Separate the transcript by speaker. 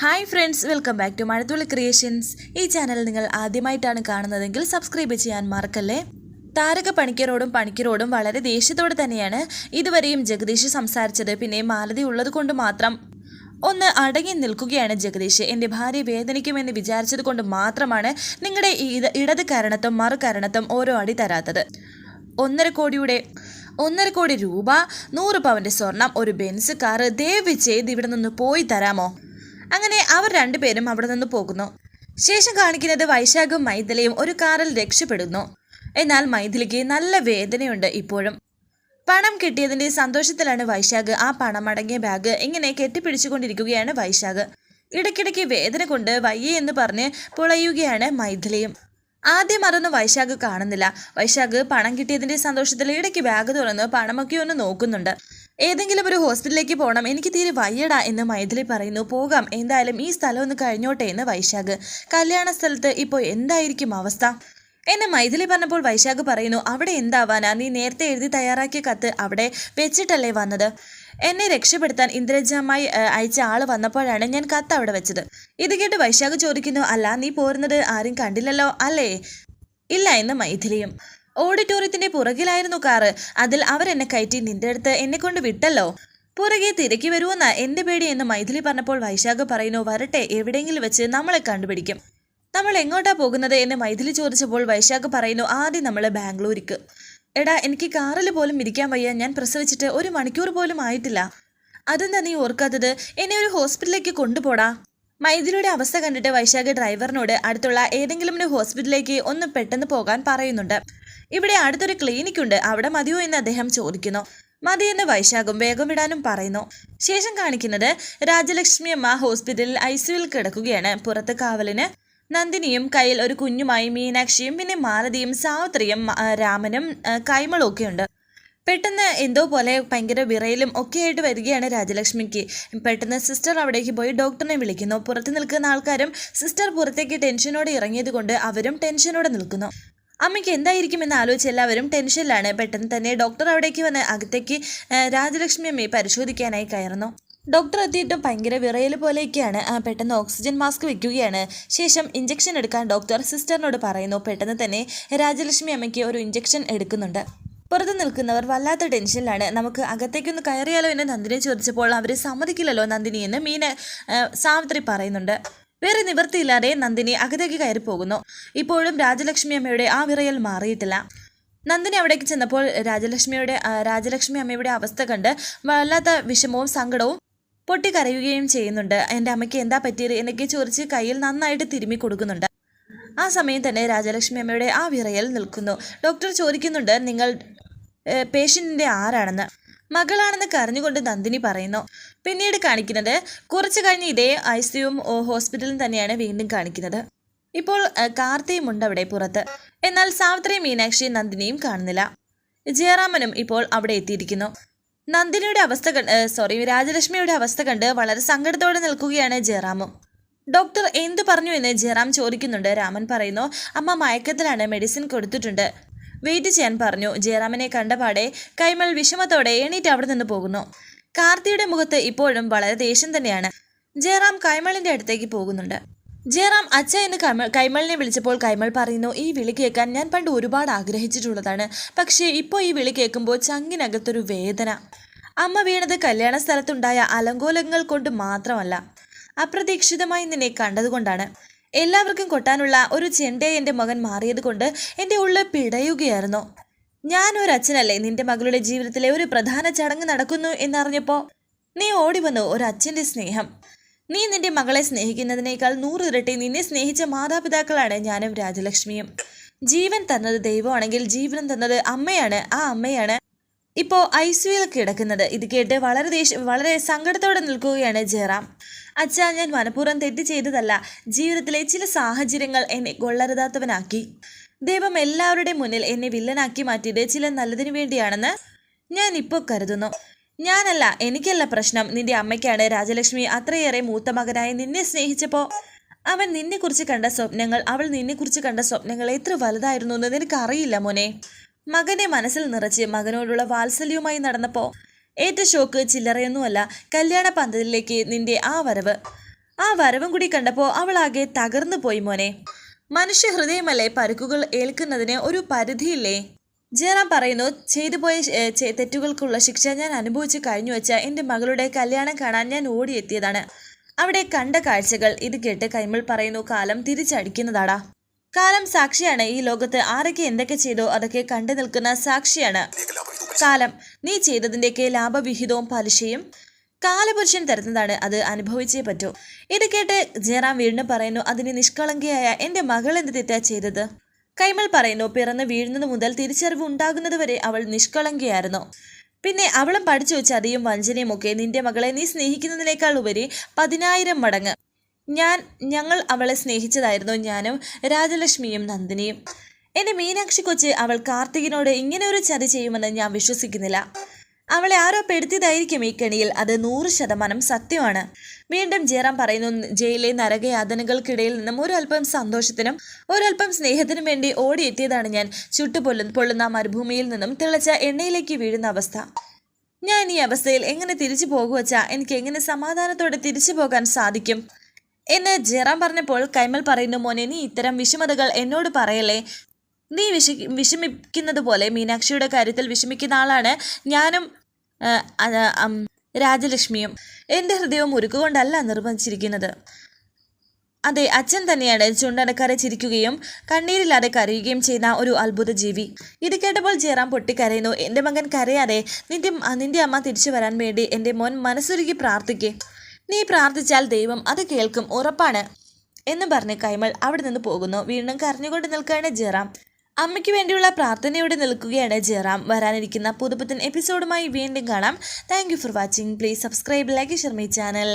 Speaker 1: Hi friends welcome back to Mazhathulli creations ഈ channel നിങ്ങൾ ആദ്യമായിട്ടാണ് കാണുന്നതെങ്കിൽ സബ്സ്ക്രൈബ് ചെയ്യാൻ മറക്കല്ലേ? താരക പണിക്കരോടും പണിക്കരോടും വളരെ ദേഷ്യത്തോടെ തന്നെയാണ് ഇതുവരെയും ജഗദീഷ് സംസാരിച്ചത്. പിന്നെ മാലതി ഉള്ളതുകൊണ്ട് മാത്രം. ഒന്ന് അടങ്ങി നിൽക്കുകയാണ് ജഗദീഷ്. എന്റെ ഭാര്യ വേദനിക്കുമെന്ന് വിചാരിച്ചത് കൊണ്ട് മാത്രമാണ് നിങ്ങളുടെ ഇടത് കാരണത്തും മറു കാരണത്തും ഓരോ അടി തരാത്തത്. ഒന്നര കോടിയുടെ ഒന്നര കോടി രൂപ നൂറ് പവന്റെ സ്വർണം ഒരു ബെൻസ് കാറ് ദയവ് ചെയ്ത് ഇവിടെ നിന്ന് പോയി തരാമോ? അങ്ങനെ അവർ രണ്ടുപേരും അവിടെ നിന്ന് പോകുന്നു. ശേഷം കാണിക്കുന്നത് വൈശാഖും മൈഥിലയും ഒരു കാറിൽ രക്ഷപ്പെടുന്നു. എന്നാൽ മൈഥിലിക്ക് നല്ല വേദനയുണ്ട് ഇപ്പോഴും. പണം കിട്ടിയതിന്റെ സന്തോഷത്തിലാണ് വൈശാഖ് ആ പണം അടങ്ങിയ ബാഗ് ഇങ്ങനെ കെട്ടിപ്പിടിച്ചുകൊണ്ടിരിക്കുകയാണ് വൈശാഖ്. ഇടയ്ക്കിടയ്ക്ക് വേദന കൊണ്ട് വയ്യേ എന്ന് പറഞ്ഞ് പുളയുകയാണ് മൈഥിലിയും. ആദ്യം അതൊന്നും വൈശാഖ് കാണുന്നില്ല. വൈശാഖ് പണം കിട്ടിയതിന്റെ സന്തോഷത്തിൽ ഇടയ്ക്ക് ബാഗ് തുറന്ന് പണമൊക്കെ ഒന്ന് നോക്കുന്നുണ്ട്. ഏതെങ്കിലും ഒരു ഹോസ്പിറ്റലിലേക്ക് പോകണം. എനിക്ക് തീരെ വയ്യടാ എന്ന് മൈഥിലി പറയുന്നു. പോകാം. എന്തായാലും ഈ സ്ഥലം ഒന്ന് കഴിഞ്ഞോട്ടെ എന്ന് വൈശാഖ്. കല്യാണ സ്ഥലത്ത് ഇപ്പോൾ എന്തായിരിക്കും അവസ്ഥ? എന്നെ മൈഥിലി പറഞ്ഞപ്പോൾ വൈശാഖ് പറയുന്നു അവിടെ എന്താവാനാ? നീ നേരത്തെ എഴുതി തയ്യാറാക്കിയ കത്ത് അവിടെ വെച്ചിട്ടല്ലേ വന്നത്? എന്നെ രക്ഷപ്പെടുത്താൻ ഇന്ദ്രജമായി അയച്ച ആൾ വന്നപ്പോഴാണ് ഞാൻ കത്ത് അവിടെ വെച്ചത്. ഇത് കേട്ട് വൈശാഖ് ചോദിക്കുന്നു അല്ല നീ പോരുന്നത് ആരും കണ്ടില്ലല്ലോ അല്ലേ? ഇല്ല എന്ന് മൈഥിലിയും ഓഡിറ്റോറിയത്തിന്റെ പുറകിലായിരുന്നു കാറ്. അതിൽ അവരെന്നെ കയറ്റി നിന്റെ അടുത്ത് എന്നെ കൊണ്ട് വിട്ടല്ലോ. പുറകെ തിരക്കി വരുമെന്ന എന്റെ പേടി എന്ന് മൈഥിലി പറഞ്ഞപ്പോൾ വൈശാഖ് പറയുന്നു വരട്ടെ എവിടെയെങ്കിലും വെച്ച് നമ്മളെ കണ്ടുപിടിക്കും. നമ്മൾ എങ്ങോട്ടാ പോകുന്നത്? എന്ന് മൈഥിലി ചോദിച്ചപ്പോൾ വൈശാഖ് പറയുന്നു ആദ്യം നമ്മൾ ബാംഗ്ലൂരിക്ക്. എടാ എനിക്ക് കാറിൽ പോലും ഇരിക്കാൻ വയ്യ. ഞാൻ പ്രസവിച്ചിട്ട് ഒരു മണിക്കൂർ പോലും ആയിട്ടില്ല. അതെന്താ നീ ഓർക്കാത്തത്? എന്നെ ഒരു ഹോസ്പിറ്റലിലേക്ക് കൊണ്ടുപോടാ. മൈഥിലിയുടെ അവസ്ഥ കണ്ടിട്ട് വൈശാഖ് ഡ്രൈവറിനോട് അടുത്തുള്ള ഏതെങ്കിലും ഒരു ഹോസ്പിറ്റലിലേക്ക് ഒന്ന് പെട്ടെന്ന് പോകാൻ പറയുന്നുണ്ട്. ഇവിടെ അടുത്തൊരു ക്ലിനിക് ഉണ്ട്. അവിടെ മതിയോ എന്ന് അദ്ദേഹം ചോദിക്കുന്നു. മതിയെന്ന് വൈശാഖും വേഗം വിടാനും പറയുന്നു. ശേഷം കാണിക്കുന്നത് രാജലക്ഷ്മി അമ്മ ഹോസ്പിറ്റലിൽ ഐ സിയുവിൽ കിടക്കുകയാണ്. പുറത്ത് കാവലിന് നന്ദിനിയും കയ്യിൽ ഒരു കുഞ്ഞുമായി മീനാക്ഷിയും പിന്നെ മാലതിയും സാവിത്രിയും രാമനും കൈമളും ഒക്കെ ഉണ്ട്. പെട്ടെന്ന് എന്തോ പോലെ ഭയങ്കര വിറയിലും ഒക്കെയായിട്ട് വരികയാണ് രാജലക്ഷ്മിക്ക്. പെട്ടെന്ന് സിസ്റ്റർ അവിടേക്ക് പോയി ഡോക്ടറിനെ വിളിക്കുന്നു. പുറത്ത് നിൽക്കുന്ന ആൾക്കാരും സിസ്റ്റർ പുറത്തേക്ക് ടെൻഷനോടെ ഇറങ്ങിയത് കൊണ്ട് അവരും ടെൻഷനോടെ നിൽക്കുന്നു. അമ്മയ്ക്ക് എന്തായിരിക്കുമെന്ന് ആലോചിച്ച് എല്ലാവരും ടെൻഷനിലാണ്. പെട്ടെന്ന് തന്നെ ഡോക്ടർ അവിടേക്ക് വന്ന് അകത്തേക്ക് രാജലക്ഷ്മി അമ്മയെ പരിശോധിക്കാനായി കയറുന്നു. ഡോക്ടർ എത്തിയിട്ടും ഭയങ്കര വിറയൽ പോലെയൊക്കെയാണ്. പെട്ടെന്ന് ഓക്സിജൻ മാസ്ക് വെക്കുകയാണ്. ശേഷം ഇഞ്ചക്ഷൻ എടുക്കാൻ ഡോക്ടർ സിസ്റ്ററിനോട് പറയുന്നു. പെട്ടെന്ന് തന്നെ രാജലക്ഷ്മി അമ്മയ്ക്ക് ഒരു ഇഞ്ചക്ഷൻ എടുക്കുന്നുണ്ട്. പുറത്ത് നിൽക്കുന്നവർ വല്ലാത്ത ടെൻഷനിലാണ്. നമുക്ക് അകത്തേക്കൊന്ന് കയറിയാലോ എന്ന് നന്ദിനെ ചോദിച്ചപ്പോൾ അവർ സമ്മതിക്കില്ലല്ലോ നന്ദിനി എന്ന് മീന സാവിത്രി പറയുന്നുണ്ട്. വേറെ നിവൃത്തിയില്ലാതെ നന്ദിനി അകത്തേക്ക് കയറി പോകുന്നു. ഇപ്പോഴും രാജലക്ഷ്മി അമ്മയുടെ ആ വിറയൽ മാറിയിട്ടില്ല. നന്ദിനി അവിടേക്ക് ചെന്നപ്പോൾ രാജലക്ഷ്മിയുടെ രാജലക്ഷ്മി അമ്മയുടെ അവസ്ഥ കണ്ട് വല്ലാത്ത വിഷമവും സങ്കടവും പൊട്ടിക്കരയുകയും ചെയ്യുന്നുണ്ട്. എന്റെ അമ്മയ്ക്ക് എന്താ പറ്റിയത്? എന്നൊക്കെ ചോദിച്ച് കയ്യിൽ നന്നായിട്ട് തിരുമ്മി കൊടുക്കുന്നുണ്ട്. ആ സമയം തന്നെ രാജലക്ഷ്മി അമ്മയുടെ ആ വിറയൽ നിൽക്കുന്നു. ഡോക്ടർ ചോദിക്കുന്നുണ്ട് നിങ്ങൾ പേഷ്യന്റിന്റെ ആരാണെന്ന്? മകളാണെന്ന് കരഞ്ഞുകൊണ്ട് നന്ദിനി പറയുന്നു. പിന്നീട് കാണിക്കുന്നത് കുറച്ച് കഴിഞ്ഞ് ഇതേ ഐ സിയും ഹോസ്പിറ്റലും തന്നെയാണ് വീണ്ടും കാണിക്കുന്നത്. ഇപ്പോൾ കാർത്തിയും ഉണ്ട് അവിടെ പുറത്ത്. എന്നാൽ സാവിത്രി മീനാക്ഷി നന്ദിനിയും കാണുന്നില്ല. ജയറാമനും ഇപ്പോൾ അവിടെ എത്തിയിരിക്കുന്നു. നന്ദിനിയുടെ അവസ്ഥ സോറി രാജലക്ഷ്മിയുടെ അവസ്ഥ കണ്ട് വളരെ സങ്കടത്തോടെ നിൽക്കുകയാണ് ജയറാമും. ഡോക്ടർ എന്തു പറഞ്ഞു എന്ന് ജയറാം ചോദിക്കുന്നുണ്ട്. രാമൻ പറയുന്നു അമ്മ മയക്കത്തിലാണ് മെഡിസിൻ കൊടുത്തിട്ടുണ്ട്. വെയിറ്റ് ചെയ്യാൻ പറഞ്ഞു. ജയറാമിനെ കണ്ടപാടെ കൈമൾ വിഷമത്തോടെ എണീറ്റ് അവിടെ നിന്ന് പോകുന്നു. കാർത്തിയുടെ മുഖത്ത് ഇപ്പോഴും വളരെ ദേഷ്യം തന്നെയാണ്. ജയറാം കൈമളിന്റെ അടുത്തേക്ക് പോകുന്നുണ്ട്. ജയറാം അച്ഛ എന്ന് കൈമൾ കൈമളിനെ വിളിച്ചപ്പോൾ കൈമൾ പറയുന്നു ഈ വിളി കേൾക്കാൻ ഞാൻ പണ്ട് ഒരുപാട് ആഗ്രഹിച്ചിട്ടുള്ളതാണ്. പക്ഷേ ഇപ്പോൾ ഈ വിളി കേൾക്കുമ്പോൾ ചങ്കിനകത്തൊരു വേദന. അമ്മ വീണത് കല്യാണ സ്ഥലത്തുണ്ടായ അലങ്കോലങ്ങൾ കൊണ്ട് മാത്രമല്ല അപ്രതീക്ഷിതമായി നിന്നെ കണ്ടതുകൊണ്ടാണ്. എല്ലാവർക്കും കൊട്ടാനുള്ള ഒരു ചെണ്ടയെ എന്റെ മകൻ മാറിയത് കൊണ്ട് എന്റെ ഉള്ളിൽ പിടയുകയായിരുന്നു. അച്ഛനല്ലേ നിന്റെ മകളുടെ ജീവിതത്തിലെ ഒരു പ്രധാന ചടങ്ങ് നടക്കുന്നു എന്നറിഞ്ഞപ്പോൾ നീ ഓടി വന്നു ഒരു അച്ഛന്റെ സ്നേഹം. നീ നിന്റെ മകളെ സ്നേഹിക്കുന്നതിനേക്കാൾ നൂറിരട്ടി നിന്നെ സ്നേഹിച്ച മാതാപിതാക്കളാണ് ഞാനും രാജലക്ഷ്മിയും. ജീവൻ തന്നത് ദൈവമാണെങ്കിൽ ജീവനം തന്നത് അമ്മയാണ്. ആ അമ്മയാണ് ഇപ്പോൾ ഐ സിയുയിൽ കിടക്കുന്നത്. ഇത് കേട്ട് വളരെ ദേഷ്യം വളരെ സങ്കടത്തോടെ നിൽക്കുകയാണ് ജയറാം. അച്ഛാ ഞാൻ മനഃപൂർവം തെറ്റ് ചെയ്തതല്ല. ജീവിതത്തിലെ ചില സാഹചര്യങ്ങൾ എന്നെ കൊള്ളരുതാത്തവനാക്കി. ദൈവം എല്ലാവരുടെയും മുന്നിൽ എന്നെ വില്ലനാക്കി മാറ്റിയത് ചില നല്ലതിനു വേണ്ടിയാണെന്ന് ഞാൻ ഇപ്പോൾ കരുതുന്നു. ഞാനല്ല എനിക്കല്ല പ്രശ്നം. നിന്റെ അമ്മയ്ക്കാണ് രാജലക്ഷ്മി അത്രയേറെ മൂത്ത മകനായി നിന്നെ സ്നേഹിച്ചപ്പോൾ അവൻ നിന്നെക്കുറിച്ച് കണ്ട സ്വപ്നങ്ങൾ അവൾ നിന്നെക്കുറിച്ച് കണ്ട സ്വപ്നങ്ങൾ എത്ര വലുതായിരുന്നു എന്ന് നിനക്ക് അറിയില്ല മോനെ. മകനെ മനസ്സിൽ നിറച്ച് മകനോടുള്ള വാത്സല്യവുമായി നടന്നപ്പോൾ ഏറ്റ ഷോക്ക് ചില്ലറയൊന്നുമല്ല കല്യാണ പന്തലിലേക്ക് നിന്റെ ആ വരവ്. ആ വരവും കൂടി കണ്ടപ്പോൾ അവളാകെ തകർന്നു പോയി മോനെ. മനുഷ്യ ഹൃദയമല്ലേ പരുക്കുകൾ ഏൽക്കുന്നതിന് ഒരു പരിധിയില്ലേ? ജയറാം പറയുന്നു ചെയ്തു പോയ തെറ്റുകൾക്കുള്ള ശിക്ഷ ഞാൻ അനുഭവിച്ചു കഴിഞ്ഞു വെച്ച എന്റെ മകളുടെ കല്യാണം കാണാൻ ഞാൻ ഓടിയെത്തിയതാണ്. അവിടെ കണ്ട കാഴ്ചകൾ ഇത് കേട്ട് കൈമൾ പറയുന്നു കാലം തിരിച്ചടിക്കുന്നതാടാ. കാലം സാക്ഷിയാണ് ഈ ലോകത്ത്. ആരൊക്കെ എന്തൊക്കെ ചെയ്തോ അതൊക്കെ കണ്ടു നിൽക്കുന്ന സാക്ഷിയാണ്. കാലം നീ ചെയ്തതിന്റെയൊക്കെ ലാഭവിഹിതവും പലിശയും കാലപുരുഷൻ തരുന്നതാണ് അത് അനുഭവിച്ചേ പറ്റൂ. ഇത് കേട്ട് ജയറാം വീണ്ടും പറയുന്നു അതിന് നിഷ്കളങ്കയായ എന്റെ മകൾ എന്ത് തെറ്റാ ചെയ്തത്? കൈമൾ പറയുന്നു പിറന്ന് വീഴുന്നത് മുതൽ തിരിച്ചറിവ് ഉണ്ടാകുന്നത് വരെ അവൾ നിഷ്കളങ്കയായിരുന്നു. പിന്നെ അവളും പഠിച്ചു വെച്ച ചതിയും വഞ്ചനയും ഒക്കെ നിന്റെ മകളെ നീ സ്നേഹിക്കുന്നതിനേക്കാൾ ഉപരി പതിനായിരം മടങ്ങ്. ഞാൻ ഞങ്ങൾ അവളെ സ്നേഹിച്ചതായിരുന്നു ഞാനും രാജലക്ഷ്മിയും നന്ദിനിയും. എന്റെ മീനാക്ഷി കൊച്ച് അവൾ കാർത്തികിനോട് ഇങ്ങനെ ഒരു ചതി ചെയ്യുമെന്ന് ഞാൻ വിശ്വസിക്കുന്നില്ല. അവളെ ആരോ പെടുത്തിയതായിരിക്കും ഈ കെണിയിൽ. അത് നൂറ് ശതമാനം സത്യമാണ്. വീണ്ടും ജയറാം പറയുന്നു ജയിലിലെ നരകയാതനകൾക്കിടയിൽ നിന്നും ഒരല്പം സന്തോഷത്തിനും ഒരല്പം സ്നേഹത്തിനും വേണ്ടി ഓടിയെത്തിയതാണ് ഞാൻ. ചുട്ടുപൊള്ളു പൊള്ളുന്ന മരുഭൂമിയിൽ നിന്നും തിളച്ച എണ്ണയിലേക്ക് വീഴുന്ന അവസ്ഥ. ഞാൻ ഈ അവസ്ഥയിൽ എങ്ങനെ തിരിച്ചു പോകുവച്ചാ എനിക്ക് എങ്ങനെ സമാധാനത്തോടെ തിരിച്ചു പോകാൻ സാധിക്കും? എന്ന് ജയറാം പറഞ്ഞപ്പോൾ കൈമൽ പറയുന്നു മോനെ നീ ഇത്തരം വിഷമതകൾ എന്നോട് പറയല്ലേ? നീ വിഷ വിഷമിക്കുന്നത് പോലെ മീനാക്ഷിയുടെ കാര്യത്തിൽ വിഷമിക്കുന്ന ആളാണ് ഞാനും രാജലക്ഷ്മിയും. എന്റെ ഹൃദയവും ഉരുക്കുകൊണ്ടല്ല നിർബന്ധിച്ചിരിക്കുന്നത് അതെ അച്ഛൻ തന്നെയാണ് ചുണ്ടനക്കാരെ ചിരിക്കുകയും കണ്ണീരില്ലാതെ കരയുകയും ചെയ്യുന്ന ഒരു അത്ഭുത ജീവി. ഇത് കേട്ടപ്പോൾ ജയറാം പൊട്ടിക്കരയുന്നു. എന്റെ മകൻ കരയാതെ നിന്റെ നിന്റെ അമ്മ തിരിച്ചു വരാൻ വേണ്ടി എന്റെ മോൻ മനസ്സൊരുക്കി പ്രാർത്ഥിക്കേ. നീ പ്രാർത്ഥിച്ചാൽ ദൈവം അത് കേൾക്കും ഉറപ്പാണ് എന്ന് പറഞ്ഞ് കൈമൾ അവിടെ നിന്ന് പോകുന്നു. വീണ്ടും കരഞ്ഞുകൊണ്ട് നിൽക്കുകയാണ് ജയറാം. അമ്മയ്ക്ക് വേണ്ടിയുള്ള പ്രാർത്ഥനയോടെ നിൽക്കുകയാണ് ജയറാം. വരാനിരിക്കുന്ന പുതുപുത്തൻ എപ്പിസോഡുമായി വീണ്ടും കാണാം. Thank for watching please subscribe like Sharmi channel